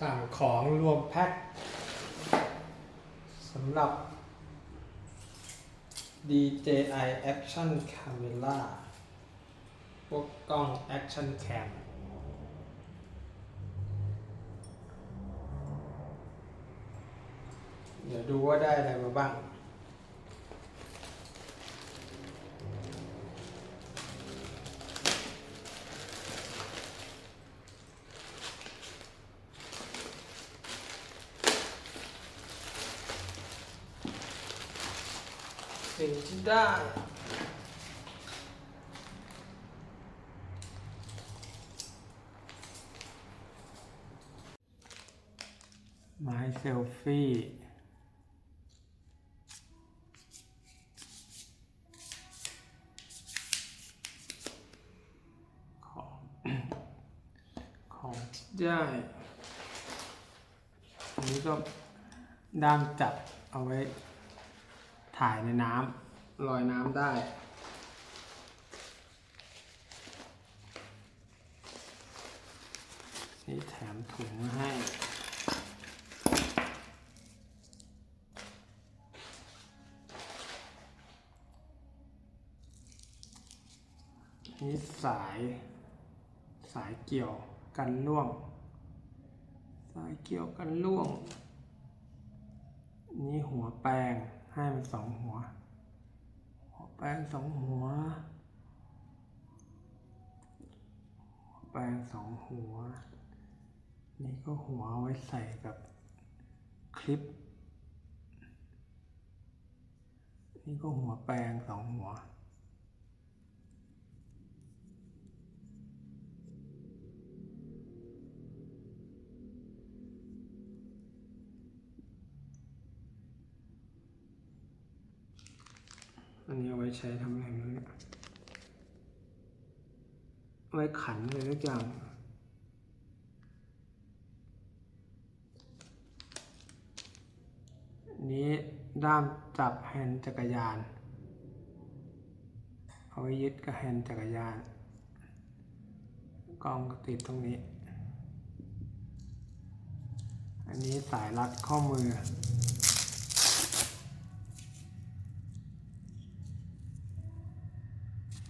สั่งของรวมแพ็คสำหรับ DJI Action Camera พวกกล้อง Action Cam เดี๋ยวดูว่าได้อะไรมาบ้าง สิ่งที่ได้ ไม้เซลฟี่ ของ ของที่ได้อันนี้ก็ด้ามจับเอาไว้ ถ่ายในน้ำลอยน้ำได้นี่แถมถุงให้ นี่สายสายเกี่ยวกันล่วง สายเกี่ยวกันล่วง นี่หัวแปลง ให้มันสองหัวหัวแปลงสองหัวหัว แปลงสองหัว นี่ก็หัวไว้ใส่กับคลิป นี่ก็หัวแปลงสองหัว อันนี้เอาไว้ใช้ทำอะไรไม่รู้เนี่ยไว้ขันอะไรทุกอย่างอันนี้ด้ามจับแฮนด์จักรยาน เอาไว้ยึดกับแฮนด์จักรยาน กล้องก็ติดตรงนี้ อันนี้สายรัดข้อมือ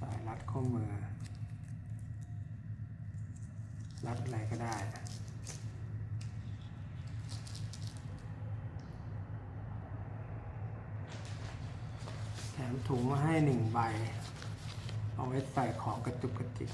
สายรัดข้อมือ รัดอะไรก็ได้แถมถุงมาให้หนึ่งใบ เอาไว้ใส่ของกระจุกกระจิก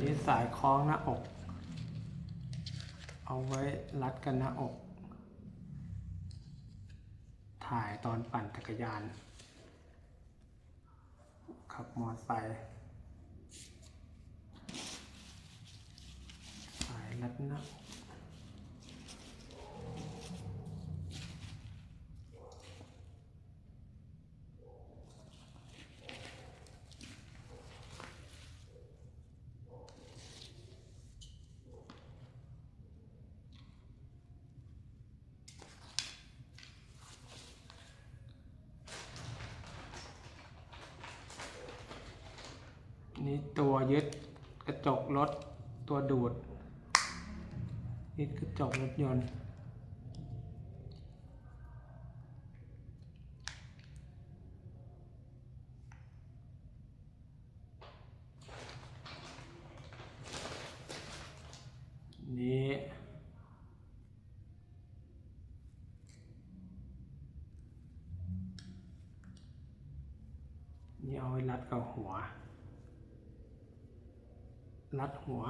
นี่ สายคล้องหน้าอก เอาไว้รัดกันหน้าอก ถ่ายตอนปั่นจักรยาน ขับมอเตอร์ไซค์สายรัดหน้าอก นี่ตัวยึดกระจกรถตัวดูดยึดกระจกรถยนต์นี่นี่เอาไว้รัดกับหัว รัดหัว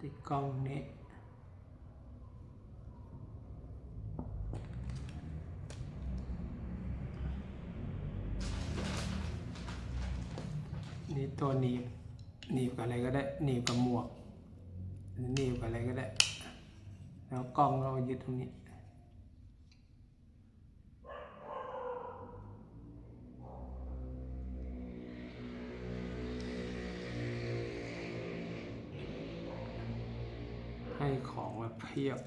ติดกล้องนี้นี่ตัวหนีบหนีบกับอะไรก็ได้หนีบกับหมวกหรือหนีบกับอะไรก็ได้ แล้วกล้องเรายึดตรงนี้ ของแบบเพียบ